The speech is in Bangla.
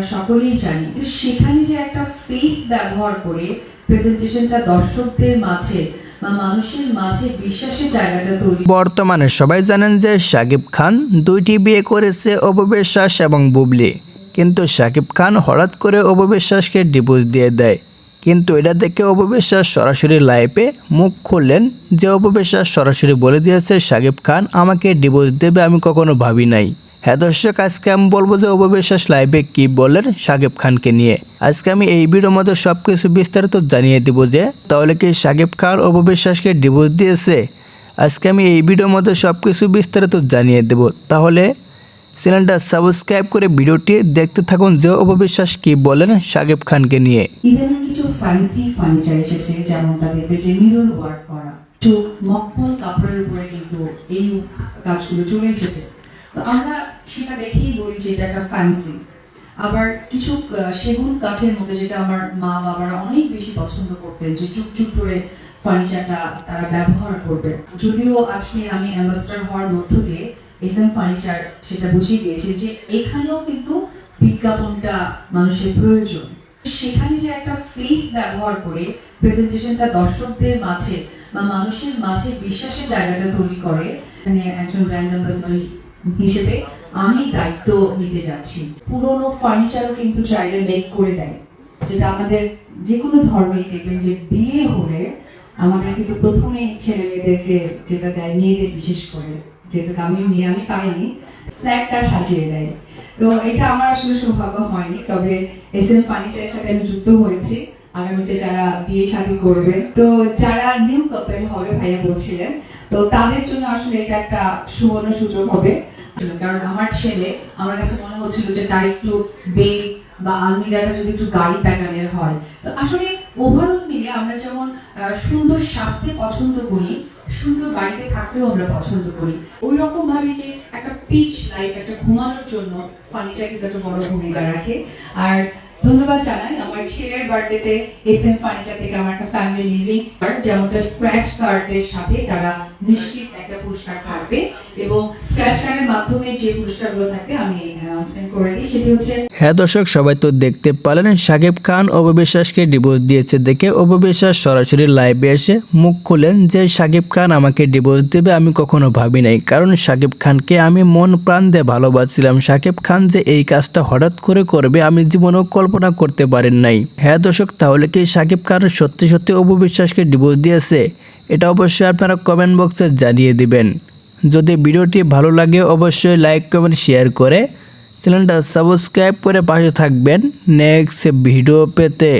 আমরা সকলেই জানি। তো সেখানে যে একটা ফেস ব্যবহার করে প্রেজেন্টেশনটা দর্শকদের মাঝে বর্তমানে সবাই জানেন যে শাকিব খান দুইটি বিয়ে করেছে অপবিশ্বাস এবং বুবলি। কিন্তু শাকিব খান হঠাৎ করে অপবিশ্বাসকে ডিভোর্স দিয়ে দেয়। কিন্তু এটা দেখে অপবিশ্বাস সরাসরি লাইভে মুখ খুললেন যে অপবিশ্বাস সরাসরি বলে দিয়েছে, শাকিব খান আমাকে ডিভোর্স দেবে, আমি কখনো ভাবি নাই। হ্যাঁ দর্শক, আজকে আমি বলব যে অপবিশ্বাস লাইভে কি বললেন শাকিব খানকে নিয়ে। আজকে আমি এই ভিডিওর মধ্যে সব কিছু বিস্তারিত জানিয়ে দিব যে, তাহলে কি শাকিব খান অপবিশ্বাসকে ডিভোর্স দিয়েছে? আজকে আমি এই ভিডিওর মধ্যে সব কিছু বিস্তারিত জানিয়ে দেব। তাহলে চ্যানেলটা সাবস্ক্রাইব করে ভিডিওটি দেখতে থাকুন যে অপবিশ্বাস কি বলেন শাকিব খানকে নিয়ে। তো আমরা সেটা দেখেই বলি যে এটা একটা ফ্যান্সি আবার কিছু সেগুন কাঠের মধ্যে যেটা আমার মা বাবারা অনেক বেশি পছন্দ করতেন, যে যুগ যুগ ধরে ফার্নিচারটা তারা ব্যবহার করবে। যদিও আজকে আমি অ্যাম্বাসডার হওয়ার মধ্য দিয়ে এস এম ফার্নিচার সেটা বুঝিয়ে দিয়েছে যে এখানেও কিন্তু বিজ্ঞাপনটা মানুষের প্রয়োজন। সেখানে যে একটা ফেস ব্যবহার করে প্রেজেন্টেশনটা দর্শকদের মাঝে বা মানুষের মাঝে বিশ্বাসের জায়গাটা তৈরি করে মানে একজন ব্র্যান্ড অ্যাম্বাসেডর হিসেবে আমি দায়িত্ব নিতে যাচ্ছি। পুরনো ফার্নিচারও কিন্তু চাইলে মেক করে দেয়। যেটা আমাদের যে কোনো ধর্মেই দেখবেন যে বিয়ে হলে আমাদের কিন্তু প্রথমে ছেলে মেয়েদেরকে যেটা দেয়, মেয়েদের বিশেষ করে। যেহেতু আমি মেয়ে, আমি পাইনি ফ্ল্যাটটা সাজিয়ে দেয়। তো এটা আমার আসলে সৌভাগ্য হয়নি, তবে এস এম ফার্নিচারের সাথে আমি যুক্ত হয়েছি। আগামীতে যারা বিয়ে শাদী করবে। তো যারা নিউ কাপেল হবে ভাইয়া বলছিলেন, তো তাদের জন্য আসলে এটা একটা সুবর্ণ সুযোগ হবে। কারণ আমার ছেলে, আমার কাছে মনে হচ্ছিল যে তার একটু বেড বা আলমিরাটা যদি একটু গাড়ি প্যাটার্নের হয়। তো আসলে ওভারঅল মিলে আমরা যেমন সুন্দর স্বাস্থ্যে পছন্দ করি, সুন্দর বাড়িতে থাকতেও আমরা পছন্দ করি। ওই রকম ভাবে যে একটা পিচ লাইফ একটা ঘুমানোর জন্য ফার্নিচার কিন্তু একটা বড় ভূমিকা রাখে। আর ধন্যবাদ জানাই আমার ছেলের বার্থডেতে এস এম ফার্নিচার থেকে আমার একটা ফ্যামিলি লিভিং কার্ড যেমনটা স্ক্র্যাচ কার্ডের সাথে তারা নিশ্চিত একটা পুরস্কার থাকবে এবং স্ক্র্যাচ কার্ডের মাধ্যমে যে পুরস্কারগুলো থাকবে, আমি অ্যানাউন্সমেন্ট করে দিই। সেটি হচ্ছে হ্যাঁ দর্শক, সবাই তো দেখতে পারলেন শাকিব খান অপবিশ্বাসকে ডিভোর্স দিয়েছে দেখে অপবিশ্বাস সরাসরি লাইভে এসে মুখ খুলেন যে শাকিব খান আমাকে ডিভোর্স দেবে? আমি কখনো ভাবি নাই। কারণ শাকিব খানকে আমি মন প্রাণ দিয়ে ভালোবাসছিলাম। সাকিব খান যে এই কাজটা হঠাৎ করে করবে, আমি জীবনেও কল্পনা করতে পারেন নাই। হ্যাঁ দর্শক, তাহলে কি সাকিব খান সত্যি সত্যি অপবিশ্বাসকে ডিভোর্স দিয়েছে? এটা অবশ্যই আপনারা কমেন্ট বক্সে জানিয়ে দিবেন। যদি ভিডিওটি ভালো লাগে, অবশ্যই লাইক কমেন্ট শেয়ার করে চ্যানেলটা সাবস্ক্রাইব করে পাশে থাকবেন। নেক্সট ভিডিও পেতে।